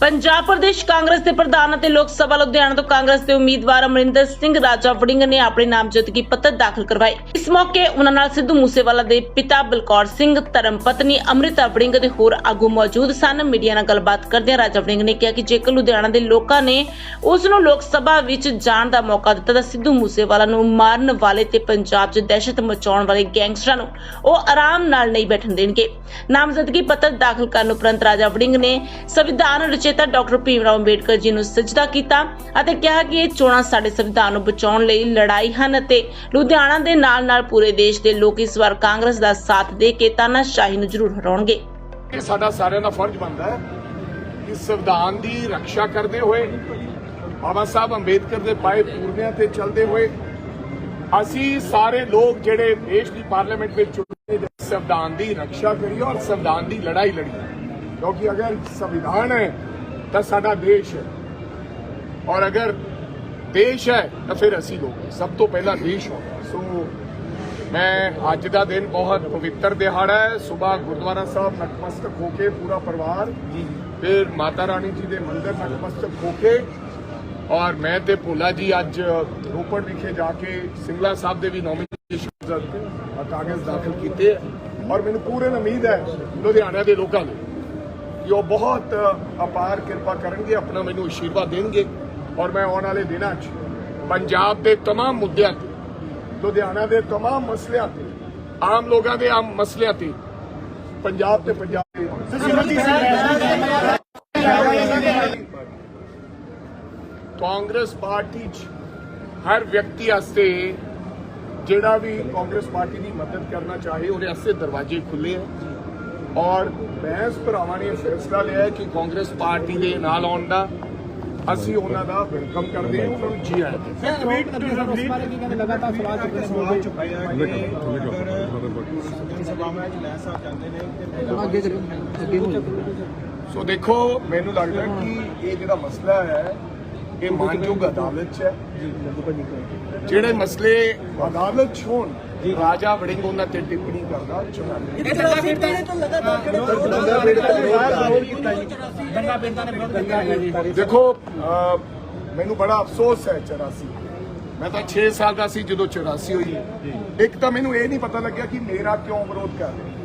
ਪੰਜਾਬ ਪ੍ਰਦੇਸ਼ ਕਾਂਗਰਸ ਦੇ ਪ੍ਰਧਾਨ ਅਤੇ ਲੋਕ ਸਭਾ ਲੁਧਿਆਣਾ ਤੋਂ ਕਾਂਗਰਸ ਦੇ ਉਮੀਦਵਾਰ ਅਮਰਿੰਦਰ ਸਿੰਘ ਰਾਜਾ ਵੜਿੰਗ ਨੇ ਆਪਣੇ ਨਾਮਜ਼ਦਗੀ ਪੱਤਰ ਦਾਖਲ ਕਰਵਾਏ। ਇਸ ਮੌਕੇ ਉਹਨਾਂ ਨਾਲ ਸਿੱਧੂ ਮੂਸੇਵਾਲਾ ਦੇ ਪਿਤਾ ਬਲਕੌਰ ਸਿੰਘ, ਧਰਮ ਪਤਨੀ ਅੰਮ੍ਰਿਤਾ ਵੜਿੰਗ ਦੇ ਹੋਰ ਆਗੂ ਮੌਜੂਦ ਸਨ। ਮੀਡੀਆ ਨਾਲ ਗੱਲਬਾਤ ਕਰਦਿਆਂ ਰਾਜਾ ਵੜਿੰਗ ਨੇ ਕਿਹਾ ਕਿ ਜੇਕਰ ਲੁਧਿਆਣਾ ਦੇ ਲੋਕਾਂ ਨੇ ਉਸ ਨੂੰ ਲੋਕ ਸਭਾ ਵਿੱਚ ਜਾਣ ਦਾ ਮੌਕਾ ਦਿੱਤਾ ਤਾਂ ਸਿੱਧੂ ਮੂਸੇਵਾਲਾ ਨੂੰ ਮਾਰਨ ਵਾਲੇ ਤੇ ਪੰਜਾਬ 'ਚ ਦਹਿਸ਼ਤ ਮਚਾਉਣ ਵਾਲੇ ਗੈਂਗਸਟਰਾਂ ਨੂੰ ਉਹ ਆਰਾਮ ਨਾਲ ਨਹੀਂ ਬੈਠਣ ਦੇਣਗੇ। ਨਾਮਜ਼ਦਗੀ ਪੱਤਰ ਦਾਖਲ ਕਰਨ ਉਪਰੰਤ ਰਾਜਾ ਵੜਿੰਗ ਨੇ ਸੰਵਿਧਾਨ ਰਚੇਤਾ ਡਾਕਟਰ ਭੀਮ ਰਾਓ ਅੰਬੇਡਕਰ ਜੀ ਨੂੰ ਸਜਦਾ ਕੀਤਾ ਅਤੇ ਕਿਹਾ ਕਿ ਇਹ ਚੋਣਾਂ ਸਾਡੇ ਸੰਵਿਧਾਨ ਨੂੰ ਬਚਾਉਣ ਲਈ ਲੜਾਈ ਹਨ ਅਤੇ ਲੁਧਿਆਣਾ ਦੇ ਨਾਲ-ਨਾਲ ਪੂਰੇ ਦੇਸ਼ ਦੇ ਲੋਕ ਇਸ ਵਾਰ ਕਾਂਗਰਸ ਦਾ ਸਾਥ ਦੇ ਕੇ ਤਾਨਾਸ਼ਾਹੀ ਨੂੰ ਜ਼ਰੂਰ ਹਟਾਉਣਗੇ ਇਹ ਸਾਡਾ ਸਾਰਿਆਂ ਦਾ ਫਰਜ਼ ਬਣਦਾ ਹੈ ਕਿ ਸੰਵਿਧਾਨ ਦੀ ਰੱਖਿਆ ਕਰਦੇ ਹੋਏ ਬਾਬਾ ਸਾਹਿਬ ਅੰਬੇਦਕਰ ਦੇ ਪਾਏ ਪੂਰਨਿਆਂ ਤੇ ਚੱਲਦੇ ਹੋਏ ਅਸੀਂ ਸਾਰੇ ਲੋਕ ਜਿਹੜੇ ਦੇਸ਼ ਦੀ ਪਾਰਲੀਮੈਂਟ ਵਿੱਚ ਚੁਣੇ ਨੇ, ਸੰਵਿਧਾਨ ਦੀ ਰੱਖਿਆ ਕਰੀਏ ਔਰ ਸੰਵਿਧਾਨ ਦੀ ਲੜਾਈ ਲੜੀਏ। ਕਿਉਂਕਿ ਅਗਰ ਸੰਵਿਧਾਨ ਹੈ ਤਾਂ ਸਾਡਾ ਦੇਸ਼ ਹੈ। ਔਰ ਅਗਰ ਦੇਸ਼ ਹੈ ਤਾਂ ਫਿਰ ਅਸੀਂ ਲੋਕ ਹਾਂ। ਸਭ ਤੋਂ ਪਹਿਲਾਂ ਦੇਸ਼ ਹੋਗਾ ਸੋ ਮੈਂ ਅੱਜ ਦਾ ਦਿਨ ਬਹੁਤ ਪਵਿੱਤਰ ਦਿਹਾੜਾ ਹੈ। ਸਵੇਰ ਗੁਰਦੁਆਰਾ ਸਾਹਿਬ ਨਤਮਸਤਕ ਹੋ ਕੇ ਪੂਰਾ ਪਰਿਵਾਰ ਫਿਰ ਮਾਤਾ ਰਾਣੀ ਜੀ ਦੇ ਮੰਦਿਰ ਨਤਮਸਤਕ ਹੋ ਕੇ ਔਰ ਮੈਂ ਤੇ ਭੋਲਾ ਜੀ ਅੱਜ ਰੋਪੜ ਵਿਖੇ ਜਾ ਕੇ ਸਿੰਗਲਾ ਸਾਹਿਬ ਦੇ ਵੀ ਨੋਮੀਨੇਸ਼ਨ ਕਾਗਜ਼ ਦਾਖਲ ਕੀਤੇ ਔਰ ਮੈਨੂੰ ਪੂਰਨ ਉਮੀਦ ਹੈ ਲੁਧਿਆਣਾ ਦੇ ਲੋਕਾਂ ਨੂੰ ਕਿ ਉਹ ਬਹੁਤ ਅਪਾਰ ਕਿਰਪਾ ਕਰਨਗੇ ਆਪਣਾ ਮੈਨੂੰ ਅਸ਼ੀਰਵਾਦ ਦੇਣਗੇ ਔਰ ਮੈਂ ਆਉਣ ਵਾਲੇ ਦਿਨਾਂ 'ਚ ਪੰਜਾਬ ਦੇ तमाम ਮੁੱਦਿਆਂ ਤੇ ਲੁਧਿਆਣਾ ਦੇ तमाम ਮਸਲਿਆਂ ਤੇ ਆਮ ਲੋਕਾਂ ਦੇ ਆਮ ਮਸਲਿਆਂ ਤੇ ਪੰਜਾਬ ਤੇ ਪੰਜਾਬ ਦੇ ਕਾਂਗਰਸ ਪਾਰਟੀ 'ਚ ਹਰ ਵਿਅਕਤੀ ਵਾਸਤੇ ਜਿਹੜਾ ਵੀ ਕਾਂਗਰਸ ਪਾਰਟੀ ਦੀ ਮਦਦ ਕਰਨਾ ਚਾਹੇ ਉਹਦੇ ਵਾਸਤੇ ਦਰਵਾਜ਼ੇ ਖੁੱਲੇ ਹੈ ਔਰ ਬੈਂਸ ਭਰਾਵਾਂ ਨੇ ਇਹ ਫੈਸਲਾ ਲਿਆ ਹੈ ਕਿ ਕਾਂਗਰਸ ਪਾਰਟੀ ਦੇ ਨਾਲ ਆਉਣ ਦਾ ਅਸੀਂ ਉਹਨਾਂ ਦਾ ਵੈਲਕਮ ਕਰਦੇ ਹਾਂ ਉਹਨਾਂ ਨੂੰ ਜੀ ਆਇਆਂ ਲਗਾਤਾਰ ਸਵਾਲ ਚੁੱਕੇ ਨੇ ਸਵਾਲ ਚੁੱਕੇ ਆ ਕਿ ਅਗਰ ਸਭਾਵਾਂ ਵਿੱਚ ਲੈ ਸਕ ਜਾਂਦੇ ਨੇ ਅੱਗੇ ਅੱਗੇ ਸੋ ਦੇਖੋ ਮੈਨੂੰ ਲੱਗਦਾ ਕਿ ਇਹ ਜਿਹੜਾ ਮਸਲਾ ਹੈ ਇਹ ਮਾਨਯੋਗ ਅਦਾਲਤ 'ਚ ਹੈ ਜਿਹੜੇ ਮਸਲੇ ਅਦਾਲਤ 'ਚ ਹੋਣ ਰਾਜਾ ਵੜਿੰਗ ਉਹਨਾਂ ਤੇ ਟਿੱਪਣੀ ਕਰਦਾ ਦੇਖੋ ਮੈਨੂੰ ਬੜਾ ਅਫਸੋਸ ਹੈ 84 ਮੈਂ ਤਾਂ 6 ਸਾਲ ਦਾ ਸੀ ਜਦੋਂ 84 ਹੋਈ। ਇੱਕ ਤਾਂ ਮੈਨੂੰ ਇਹ ਨਹੀਂ ਪਤਾ ਲੱਗਿਆ ਕਿ ਮੇਰਾ ਕਿਉਂ ਵਿਰੋਧ ਕਰ ਰਹੇ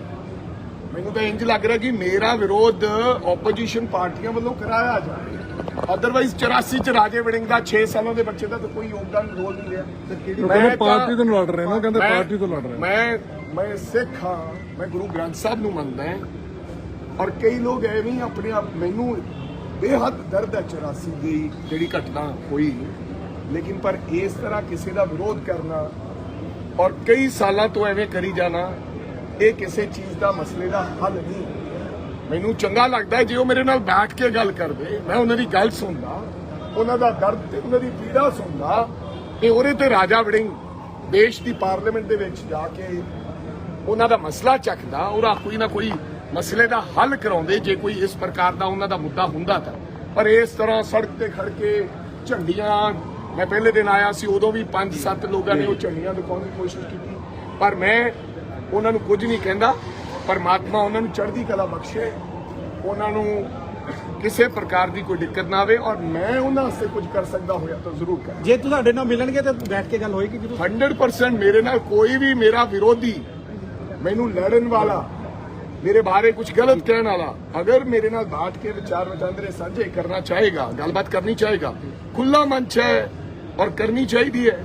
ਮੈਨੂੰ ਤਾਂ ਇੰਜ ਲੱਗ ਰਿਹਾ ਕਿ ਮੇਰਾ ਵਿਰੋਧ ਆਪੋਜੀਸ਼ਨ ਪਾਰਟੀਆਂ ਵੱਲੋਂ ਕਰਾਇਆ ਜਾ ਰਿਹਾ ਅਦਰਵਾਈਜ਼ 84 ਚ ਰਾਜੇ ਵੜਿੰਗ ਦਾ 6 ਸਾਲਾਂ ਦੇ ਬੱਚੇ ਦਾ ਤਾਂ ਕੋਈ ਯੋਗਦਾਨ ਰੋਲ ਨਹੀਂ ਰਿਹਾ। ਕਹਿੰਦੇ ਤਾਂ- ਪਾਰਟੀ ਤੋਂ ਲੜ ਰਹੇ ਨਾ ਕਹਿੰਦੇ ਮੈਂ- ਪਾਰਟੀ ਤੋਂ ਲੜ ਰਹੇ ਮੈਂ ਮੈਂ ਸਿੱਖ ਹਾਂ ਮੈਂ ਗੁਰੂ ਗ੍ਰੰਥ ਸਾਹਿਬ ਨੂੰ ਮੰਨਦਾ ਹਾਂ। ਔਰ ਕਈ ਲੋਕ ਐਵੇਂ ਹੀ ਆਪਣੇ ਆਪ ਮੈਨੂੰ ਬੇਹੱਦ ਦਰਦ ਹੈ 84 ਦੀ ਜਿਹੜੀ ਘਟਨਾ ਹੋਈ। ਲੇਕਿਨ ਪਰ ਇਸ ਤਰ੍ਹਾਂ ਕਿਸੇ ਦਾ ਵਿਰੋਧ ਕਰਨਾ ਔਰ ਕਈ ਸਾਲਾਂ ਤੋਂ ਐਵੇਂ ਕਰੀ ਜਾਣਾ ਇਹ ਕਿਸੇ ਚੀਜ਼ ਦਾ ਮਸਲੇ ਦਾ ਹੱਲ ਨਹੀਂ। ਮੈਨੂੰ ਚੰਗਾ ਲੱਗਦਾ ਜੇ ਉਹ ਮੇਰੇ ਨਾਲ ਬੈਠ ਕੇ ਗੱਲ ਕਰਦੇ। ਮੈਂ ਉਹਨਾਂ ਦੀ ਗੱਲ ਸੁਣਦਾ, ਉਹਨਾਂ ਦਾ ਦਰਦ ਤੇ ਉਹਨਾਂ ਦੀ ਪੀੜਾ ਸੁਣਦਾ ਤੇ ਉਹਦੇ ਤੇ ਰਾਜਾ ਵੜਿੰਗ ਦੇਸ਼ ਦੀ ਪਾਰਲੀਮੈਂਟ ਦੇ ਵਿੱਚ ਜਾ ਕੇ ਉਹਨਾਂ ਦਾ ਮਸਲਾ ਚੱਕਦਾ, ਉਹਦਾ ਕੋਈ ਨਾ ਕੋਈ ਮਸਲੇ ਦਾ ਹੱਲ ਕਰਾਉਂਦੇ, ਜੇ ਕੋਈ ਇਸ ਪ੍ਰਕਾਰ ਦਾ ਉਹਨਾਂ ਦਾ ਮੁੱਦਾ ਹੁੰਦਾ ਤਾਂ। ਪਰ ਇਸ ਤਰ੍ਹਾਂ ਸੜਕ ਤੇ ਖੜ ਕੇ ਝੰਡੀਆਂ, ਮੈਂ ਪਹਿਲੇ ਦਿਨ ਆਇਆ ਸੀ, ਉਦੋਂ ਵੀ 5-7 ਲੋਕਾਂ ਨੇ ਉਹ ਝੰਡੀਆਂ ਦਿਖਾਉਣ ਦੀ ਕੋਸ਼ਿਸ਼ ਕੀਤੀ। ਪਰ ਮੈਂ ਉਹਨਾਂ ਨੂੰ ਕੁਝ ਨਹੀਂ ਕਹਿੰਦਾ। ਪਰਮਾਤਮਾ ਉਹਨਾਂ ਨੂੰ ਚੜ੍ਹਦੀ ਕਲਾ ਬਖਸ਼ੇ ਉਹਨਾਂ ਨੂੰ ਕਿਸੇ ਪ੍ਰਕਾਰ ਦੀ ਕੋਈ ਦਿੱਕਤ ਨਾ ਆਵੇ ਔਰ ਮੈਂ ਉਹਨਾਂ ਵਾਸਤੇ ਕੁਝ ਕਰ ਸਕਦਾ ਹੋਇਆ ਤਾਂ ਜ਼ਰੂਰ ਕਰਾਂ। ਜੇ ਤੁਹਾਡੇ ਨਾਲ ਮਿਲਣਗੇ ਤਾਂ ਬੈਠ ਕੇ ਗੱਲ ਹੋਏਗੀ ਜਦੋਂ 100% ਮੇਰੇ ਨਾਲ ਕੋਈ ਵੀ ਮੇਰਾ ਵਿਰੋਧੀ ਮੈਨੂੰ ਲੜਨ ਵਾਲਾ ਮੇਰੇ ਬਾਰੇ ਕੁਝ ਗਲਤ ਕਹਿਣ ਵਾਲਾ ਅਗਰ ਮੇਰੇ ਨਾਲ ਬਾਤ ਕੇ ਵਿਚਾਰ ਵਟਾਂਦਰੇ ਸਾਂਝੇ ਕਰਨਾ ਚਾਹੇਗਾ ਗੱਲਬਾਤ ਕਰਨੀ ਚਾਹੇਗਾ ਖੁੱਲਾ ਮੰਚ ਹੈ ਔਰ ਕਰਨੀ ਚਾਹੀਦੀ ਹੈ।